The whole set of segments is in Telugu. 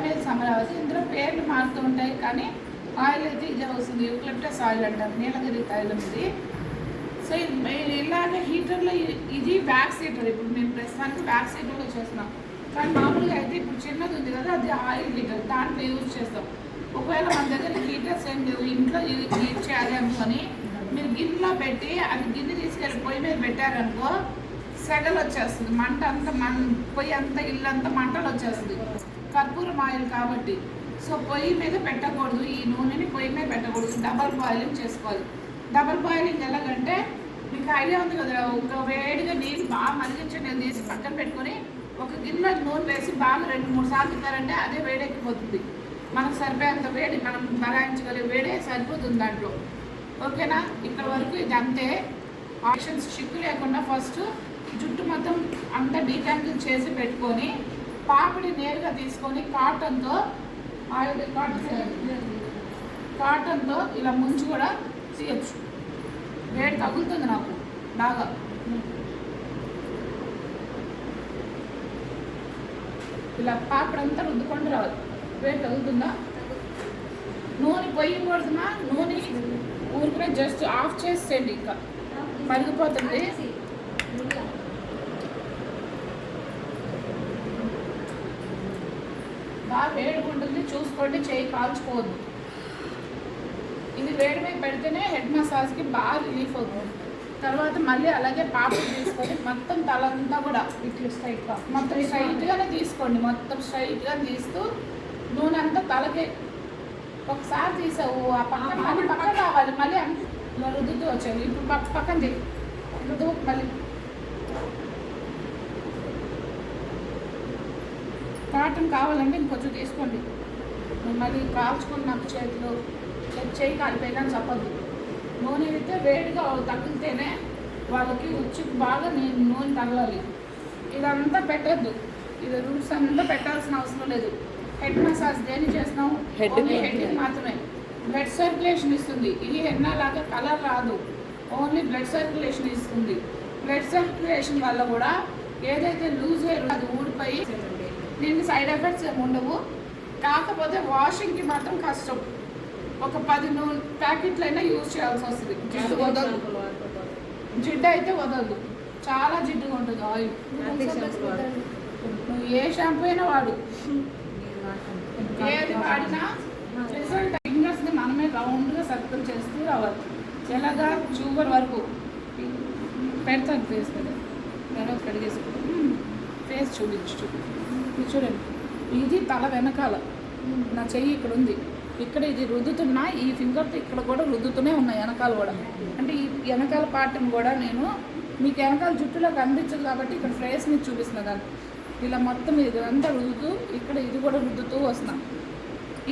అనేది సమరావతి. ఇందులో పేర్లు మారుతూ ఉంటాయి కానీ ఆయిల్ అయితే ఇదే వస్తుంది. యూక్లిప్టస్ ఆయిల్ అంటారు. నీలగిరి తైలం ఇది. సో ఎలా ఇలాగే హీటర్లో ఇది బ్యాక్ సీటర్ ఇప్పుడు మేము ప్రస్తుతానికి బ్యాక్ సీటర్లో చేస్తున్నాం కానీ మామూలుగా అయితే ఇప్పుడు చిన్నది ఉంది కదా అది ఆయిల్ హీటర్. దాంట్లో యూజ్ చేస్తాం. ఒకవేళ మన దగ్గర హీటర్స్ ఏం లేవు ఇంట్లో హీట్ చేయాలి అనుకొని మీరు గిన్నెలో పెట్టి అది గిన్నె తీసుకెళ్ళి పొయ్యి మీద పెట్టారనుకో సెగలు వచ్చేస్తుంది. మంట అంతా మన పొయ్యి అంతా ఇల్లు అంతా మంటలు వచ్చేస్తుంది. కర్పూరం ఆయిల్ కాబట్టి. సో పొయ్యి మీద పెట్టకూడదు. ఈ నూనెని పొయ్యి మీద పెట్టకూడదు. డబల్ బాయిలింగ్ చేసుకోవాలి. డబల్ బాయిలింగ్ ఎలాగంటే మీకు ఐడియా ఉంది కదా ఒక వేడిగా నీళ్ళు బాగా మరిగించి నేను తీసి పక్కన పెట్టుకొని ఒక గిన్నె నూనె వేసి బాగా రెండు మూడు సార్లు తిన్నారంటే అదే వేడెక్కిపోతుంది మనకు సరిపోయేంత వేడి మనం మరాయించగలిగే వేడే సరిపోతుంది దాంట్లో. ఓకేనా? ఇక్కడ వరకు ఇది అంతే ఆప్షన్స్ చిక్కు లేకుండా ఫస్ట్ జుట్టు మొత్తం అంతా డీటాంగిల్ చేసి పెట్టుకొని పాపిడి నేరుగా తీసుకొని కాటన్తో ఆయిల్ కాటన్ కాటన్తో ఇలా ముంచి కూడా తీయచ్చు. వేడి తగులుతుంది నాకు బాగా. ఇలా పాపడంతా రుద్దుకొని రావాలి. వేడి తగులుతుందా? నూనె పొయ్యకూడదుమా నూనె ఊరికనే జస్ట్ ఆఫ్ చేసేయండి ఇంకా. మరిగిపోతుంది. బాగా వేడిగా ఉంటుంది చూసుకోండి చేయి కాల్చుకోవద్దు. ఇది వేడి మీద పెడితేనే హెడ్ మసాజ్కి బాగా రిలీఫ్ అవుతుంది. తర్వాత మళ్ళీ అలాగే పాపలు తీసుకొని మొత్తం తలంతా కూడా ఇట్లు స్ట్రైట్గా మొత్తం స్ట్రైట్గానే తీసుకోండి. మొత్తం స్ట్రైట్గా తీస్తూ నూనె అంతా తలకే ఒకసారి తీసావు ఆ పక్కన మళ్ళీ పక్కన రావాలి. మళ్ళీ రుద్దుతూ వచ్చావు ఇప్పుడు పక్క పక్కన తీ మళ్ళీ కాటన్ కావాలంటే ఇంకొంచెం తీసుకోండి. మళ్ళీ కాల్చుకొని నాకు చేతిలో చేయి కాలిపోయినా చెప్పద్దు. నూనె అయితే వేడిగా తగిలితేనే వాళ్ళకి ఉచ్చికి బాగా నేను నూనె తగలాలి. ఇదంతా పెట్టద్దు. ఇది రూట్స్ అంతా పెట్టాల్సిన అవసరం లేదు. హెడ్ మసాజ్ దేని కి. హెడ్ మాత్రమే. బ్లడ్ సర్క్యులేషన్ ఇస్తుంది. ఇది హెన్నా లాగా కలర్ రాదు. ఓన్లీ బ్లడ్ సర్క్యులేషన్ ఇస్తుంది. బ్లడ్ సర్క్యులేషన్ వల్ల కూడా ఏదైతే లూజ్ అయ్యి అది ఊడిపోయి దీనికి సైడ్ ఎఫెక్ట్స్ ఏమి ఉండవు. కాకపోతే వాషింగ్కి మాత్రం కష్టం. ఒక పది నూనె ప్యాకెట్లైనా యూజ్ చేయాల్సి వస్తుంది. జిడ్డు వదలదు. జిడ్డు అయితే వదలదు. చాలా జిడ్డుగా ఉంటుంది ఆయిల్ నువ్వు ఏ షాంపూ అయినా వాడు. ఏది వాడినా రిజల్ట్ ఫింగర్స్ని మనమే రౌండ్గా సర్కిల్ చేస్తూ రావాలి. ఎలాగా? చూపర్ వరకు. పెడతాను ఫేస్ మీద. తర్వాత కడిగేసుకో ఫేస్ చూపించు. ఇది చూడండి. ఇది తల వెనకాల. నా చెయ్యి ఇక్కడ ఉంది. ఇక్కడ ఇది రుద్దుతున్నా ఈ ఫింగర్తో ఇక్కడ కూడా రుద్దుతూనే ఉన్నాయి వెనకాల కూడా. అంటే ఈ వెనకాల పార్ట్ని కూడా నేను మీకు వెనకాల జుట్టులో అందించదు కాబట్టి ఇక్కడ ఫ్రేస్ మీద చూపిస్తున్నా దాన్ని. ఇలా మొత్తం ఇది అంతా రుద్దుతూ ఇక్కడ ఇది కూడా రుద్దుతూ వస్తున్నాను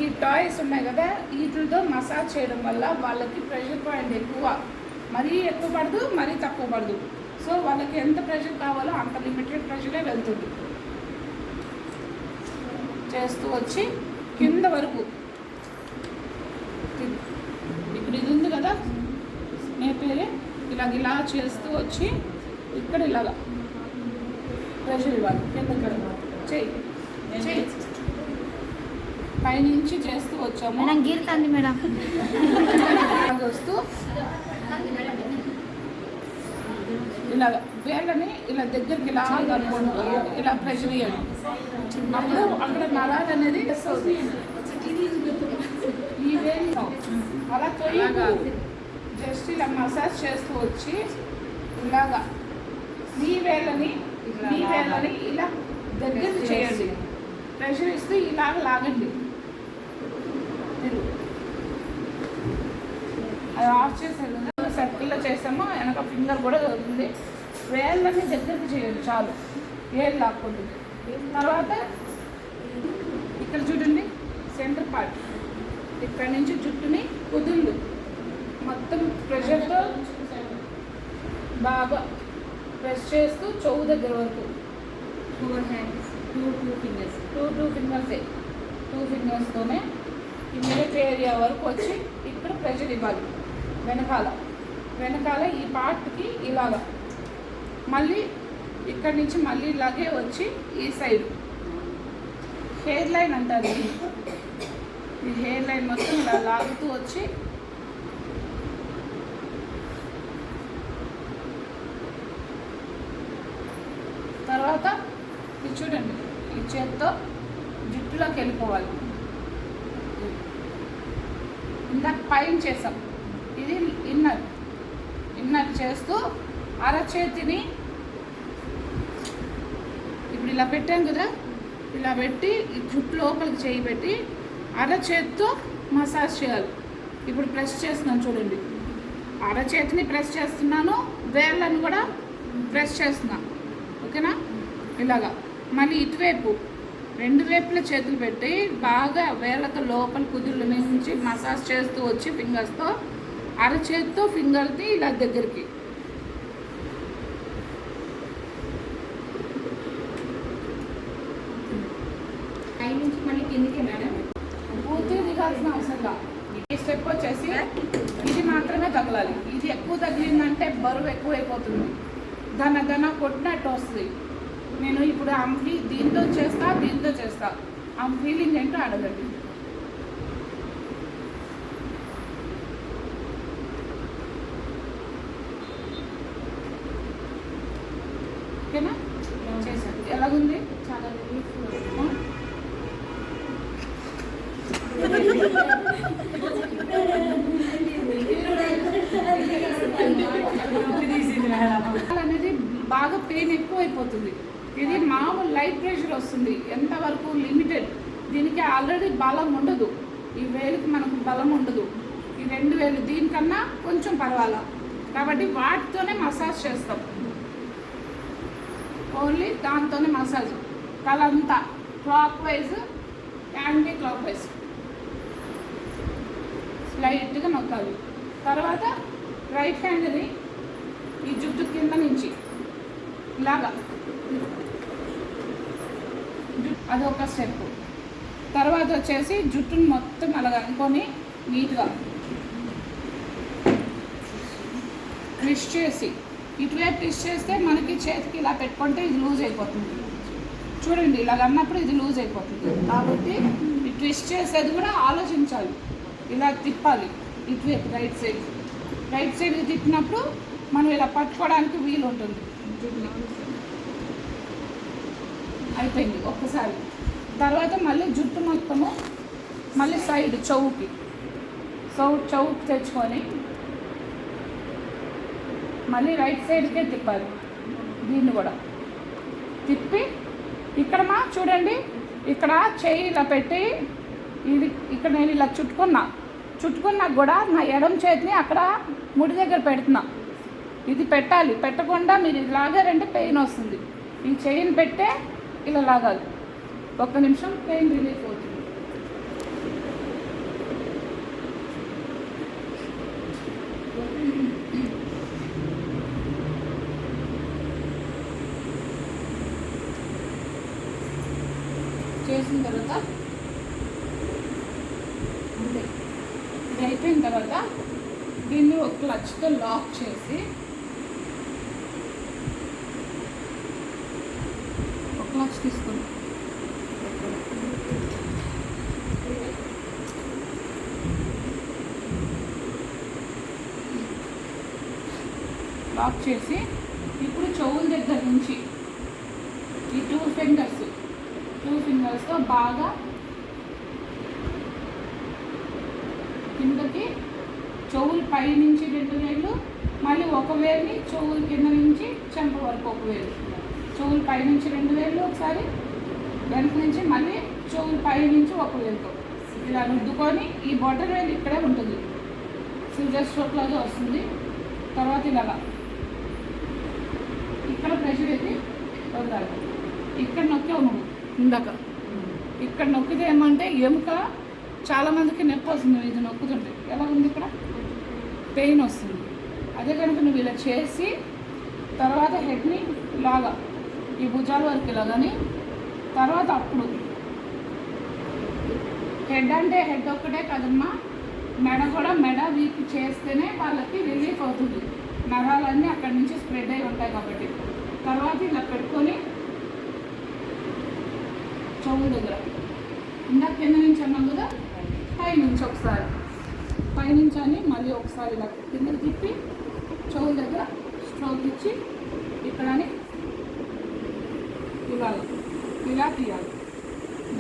ఈ టాయ్స్ ఉన్నాయి కదా వీటితో మసాజ్ చేయడం వల్ల వాళ్ళకి ప్రెషర్ పాయింట్ ఎక్కువ. మరీ ఎక్కువ పడదు మరీ తక్కువ పడదు. సో వాళ్ళకి ఎంత ప్రెషర్ కావాలో అంత లిమిటెడ్ ప్రెషరే వెళ్తుంది. చేస్తూ వచ్చి కింద వరకు. ఇక్కడ ఇది ఉంది కదా నేపేరే ఇలాగ ఇలా చేస్తూ వచ్చి ఇక్కడ ఇలాగా ప్రెషర్ ఇవ్వాలి కింద ఇక్కడ. చెయ్యి చెయ్యి. పైనుంచి చేస్తూ వచ్చాము. మేడం గీరుతుంది మేడం. వస్తూ ఇలా వేళ్ళని ఇలా దగ్గరికి ఇలా కలుపుకుంటూ ఇలా ప్రెషర్ ఇవ్వండి అప్పుడు అక్కడ నరాలు అనేది ఈ వేలు అలా తొయ్యకు జస్ట్ ఇలా మసాజ్ చేస్తూ వచ్చి ఇలాగా మీ వేళ్ళని మీ వేళ్ళని ఇలా దగ్గరికి చేయండి. ప్రెషర్ ఇస్తూ ఇలాగ లాగండి. అది ఆఫ్ చేసేది చేసామో? వెనక ఫింగర్ కూడా దొరుకుతుంది వేళ్ళని దగ్గరికి చేయాలి చాలు. వేలు లాక్కుంటుంది తర్వాత? ఇక్కడ చూడండి సెంటర్ పార్ట్ ఇక్కడ నుంచి జుట్టుని కుదుళ్ళు మొత్తం ప్రెషర్తో బాగా ప్రెస్ చేస్తూ చెవు దగ్గర వరకు. Four hands two two fingers two two ఫింగర్సే two ఫింగర్స్తోనే ఈ ఏరియా వరకు వచ్చి ఇక్కడ ప్రెషర్ ఇవ్వాలి. వెనకాల. వెనకాల ఈ పార్ట్కి ఇలాగా. మళ్ళీ ఇక్కడి నుంచి మళ్ళీ ఇలాగే వచ్చి ఈ సైడ్. హెయిర్ లైన్ అంటారు ఈ హెయిర్ లైన్ మొత్తం ఇలా లాగుతూ వచ్చి తర్వాత ఇది చూడండి ఈ చేత్తో జుట్టులోకి వెళ్ళిపోవాలి. ఇందాక పైన చేసాం. ఇది ఇన్నర్. ఇన్నర్ చేస్తూ అరచేతిని ఇప్పుడు ఇలా పెట్టాం కదా ఇలా పెట్టి జుట్టు లోపలికి చేయి పెట్టి అరచేతితో మసాజ్ చేయాలి. ఇప్పుడు ప్రెస్ చేస్తున్నాను చూడండి. అరచేతిని ప్రెస్ చేస్తున్నాను వేళ్ళను కూడా ప్రెస్ చేస్తున్నాను ఓకేనా? ఇలాగా. మళ్ళీ ఇటువైపు రెండు వైపుల చేతులు పెట్టి బాగా వేళ్ళతో లోపల కుదుర్ల నుంచి మసాజ్ చేస్తూ వచ్చి ఫింగర్స్తో అరచేతితో ఫింగర్ని ఇలా దగ్గరికి. పూర్తిగా దిగాల్సిన అవసరం లేదు. ఈ స్టెప్ వచ్చేసి ఇది మాత్రమే తగలాలి. ఇది ఎక్కువ తగిలిందంటే బరువు ఎక్కువైపోతుంది. దన దన కొట్టినట్టు వస్తుంది. నేను ఇప్పుడు ఆమెకి దీంతో చేస్తా దీంతో చేస్తా. ఆమె ఫీలింగ్ ఏంటో అడగండి ఓకేనా చేశాను ఎలాగుంది చాలా రిలీఫ్ అనేది బాగా పెయిన్ ఎక్కువ అయిపోతుంది ఇది మామూలు లైట్ ప్రెషర్ వస్తుంది. ఎంతవరకు లిమిటెడ్ దీనికి ఆల్రెడీ బలం ఉండదు. ఈ వేలుకి మనకు బలం ఉండదు. ఈ రెండు వేలు దీనికన్నా కొంచెం పర్వాలా? కాబట్టి వాటితోనే మసాజ్ చేస్తాం. ఓన్లీ దాంతోనే మసాజ్ తలంతా clockwise anticlockwise లైట్గా నొక్కాలి. తర్వాత రైట్ హ్యాండ్ని ఈ జుట్టు కింద నుంచి ఇలాగా. అదొక స్టెప్. తర్వాత వచ్చేసి జుట్టుని మొత్తం అలాగ అనుకొని నీట్గా ట్విస్ట్ చేసి ఇటువైపు ట్విస్ట్ చేస్తే మనకి చేతికి ఇలా పెట్టుకుంటే ఇది లూజ్ అయిపోతుంది. చూడండి ఇలాగ అన్నప్పుడు ఇది లూజ్ అయిపోతుంది. కాబట్టి ట్విస్ట్ చేసేది కూడా ఆలోచించాలి. ఇలా తిప్పాలి. ఇటువైపు రైట్ సైడ్ రైట్ సైడ్ తిప్పినప్పుడు మనం ఇలా పట్టుకోవడానికి వీలు ఉంటుంది. అయిపోయింది ఒక్కసారి. తర్వాత మళ్ళీ జుట్టు మొత్తము మళ్ళీ సైడ్ చౌకి. చౌ చౌక్ తెచ్చుకొని మళ్ళీ రైట్ సైడ్కే తిప్పాలి. దీన్ని కూడా. తిప్పి ఇక్కడ మా చూడండి. ఇక్కడ చేయి ఇలా పెట్టి ఇది ఇక్కడ నేను ఇలా చుట్టుకున్నా. చుట్టుకున్నా కూడా నా ఎడం చేతిని అక్కడ ముడి దగ్గర పెడుతున్నా. ఇది పెట్టాలి. పెట్టకుండా మీరు ఇది లాగారంటే పెయిన్ వస్తుంది. ఈ చైన్ పెట్టే ఇలా లాగాలి. ఒక్క నిమిషం పెయిన్ రిలీఫ్ అవుతుంది. చేసిన తర్వాత అంతే ఇది అయిపోయిన తర్వాత దీన్ని ఒక క్లచ్తో లాక్ చేసి ఒక క్లచ్ తీసుకుని లాక్ చేసి ఇప్పుడు చెవుల దగ్గర నుంచి ఈ టూ ఫింగర్స్ టూ ఫింగర్స్తో బాగా కిందకి చెవులు పై నుంచి రెండు వేలు మళ్ళీ ఒక వేలుని చెవుల కింద నుంచి చెంప వరకు ఒక వేలు. చెవులు పై నుంచి రెండు వేలు ఒకసారి వెనక నుంచి మళ్ళీ చెవులు పై నుంచి ఒక వేలుతో. ఇలా రుద్దుకొని ఈ బొటర్ వేలు ఇక్కడే ఉంటుంది. సిజర్ స్ట్రోక్ లాగా వస్తుంది. తర్వాత ఇలాగా ఇక్కడ ప్రెషర్ ఇది వదలాలి. ఇక్కడ నొక్కావు నువ్వు ఇందాక. ఇక్కడ నొక్కితే ఏమంటే ఎముక చాలా మందికి నొప్పి వస్తుంది ఇది నొక్కుతుంటే. ఎలా ఉంది ఇక్కడ? పెయిన్ వస్తుంది. అదే కనుక నువ్వు ఇలా చేసి తర్వాత హెడ్ని లాగా ఈ భుజాల వరకు ఇలాగని తర్వాత అప్పుడు. హెడ్ అంటే హెడ్ ఒక్కటే కదమ్మా. మెడ కూడా మెడ వీక్ చేస్తేనే వాళ్ళకి రిలీఫ్ అవుతుంది. నరాలన్నీ అక్కడి నుంచి స్ప్రెడ్ అయి ఉంటాయి కాబట్టి. తర్వాత ఇలా పెట్టుకొని చెవుల దగ్గర. ఇందాక కింద నుంచి అన్నాం కదా? పై నుంచి ఒకసారి. పైనుంచి అని మళ్ళీ ఒకసారి ఇలా కిందకి తిప్పి చెవుల దగ్గర స్ట్రోక్ ఇచ్చి ఇక్కడని ఇవ్వాలి. ఇలా తీయాలి.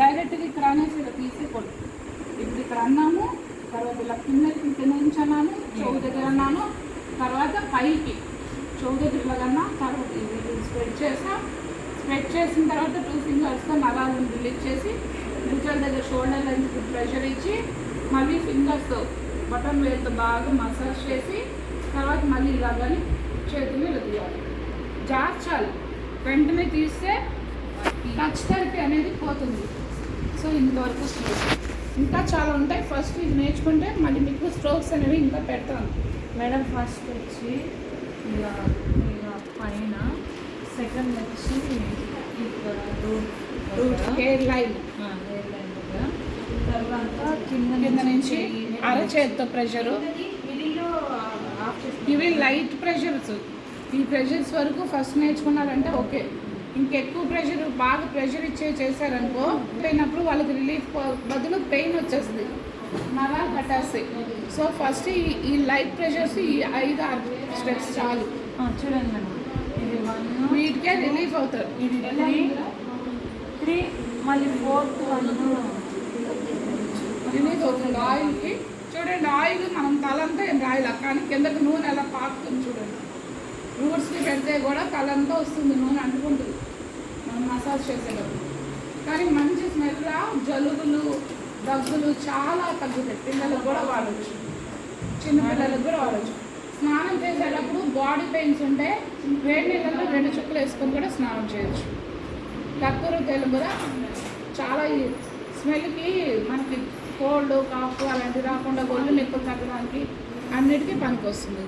డైరెక్ట్గా ఇక్కడ అనేసి ఇలా తీసేకూడదు ఇప్పుడు ఇక్కడ అన్నాము తర్వాత ఇలా కిందకి కింద నుంచి అన్నాను చెవు దగ్గర అన్నాను తర్వాత పైకి. చెవు దగ్గర ఇలా తర్వాత ఇది స్ప్రెడ్ చేసాం స్ప్రెడ్ చేసిన తర్వాత టూ ఫింగర్స్తో నరాలను రిలీజ్ చేసి భుజాల దగ్గర షోల్డర్ లెంత్ ప్రెషర్ ఇచ్చి మళ్ళీ ఫింగర్స్తో బటన్ వేలుతో బాగా మసాజ్ చేసి తర్వాత మళ్ళీ ఇలాగని చేతులు ఇలా తీయాలి జార్చాలి వెంటనే తీస్తే టచ్ థెరపీ అనేది పోతుంది సో ఇంతవరకు స్ట్రోక్స్ ఇంకా చాలా ఉంటాయి ఫస్ట్ ఇది నేర్చుకుంటే మళ్ళీ మీకు స్ట్రోక్స్ అనేవి ఇంకా పెడతాను మేడం ఫస్ట్ వచ్చి ఇలా ఇలా పైన సెకండ్ వచ్చి ఇక్కడ రూట్ రూట్ హెయిర్ లైన్ కింద కింద నుంచి అరచేతితో ప్రెషరు. మిడిల్లో ఆఫ్ చేస్తాం ఇవి లైట్ ప్రెషర్స్. ఈ ప్రెషర్స్ వరకు ఫస్ట్ నేర్చుకున్నారంటే ఓకే. ఇంకెక్కువ ప్రెషర్ బాగా ప్రెషర్ ఇచ్చే చేశారనుకో అయినప్పుడు వాళ్ళకి రిలీఫ్ బదులు పెయిన్ వచ్చేస్తుంది. నరాలు కట్టేస్తాయి సో ఫస్ట్ ఈ ఈ లైట్ ప్రెషర్స్ ఈ ఐదు ఆరు స్టెప్స్ చాలు. ఆ, చూడండి మేడం. ఇది వన్ వీటికే రిలీఫ్ అవుతారు. ఇది త్రీ మళ్ళీ ఫోర్త్ వన్ రిలీజ్ అవుతుంది ఆయిల్కి చూడండి ఆయిల్ మనం తలంతా ఏం కానీ కిందకి నూనె ఎలా పాకుతుంది చూడండి. రూట్స్కి పెడితే కూడా తలంతా వస్తుంది నూనె అంటుకుంటుంది. మనం మసాజ్ చేసేటప్పుడు. కానీ మంచి స్మెల్ జలుబులు దగ్గులు చాలా తగ్గుతాయి. పిల్లలకు కూడా వాడచ్చు. చిన్నపిల్లలకు కూడా వాడచ్చు. స్నానం చేసేటప్పుడు బాడీ పెయిన్స్ ఉంటే వేడి నీళ్ళలో రెండు చుక్కలు వేసుకొని కూడా స్నానం చేయొచ్చు. కర్పూర తైలం కూడా చాలా ఈ స్మెల్కి మనకి కోల్డ్ కాఫ్ అలాంటివి రాకుండా గొల్లు నొప్పులు తగ్గడానికి అన్నిటికీ పనికి వస్తుంది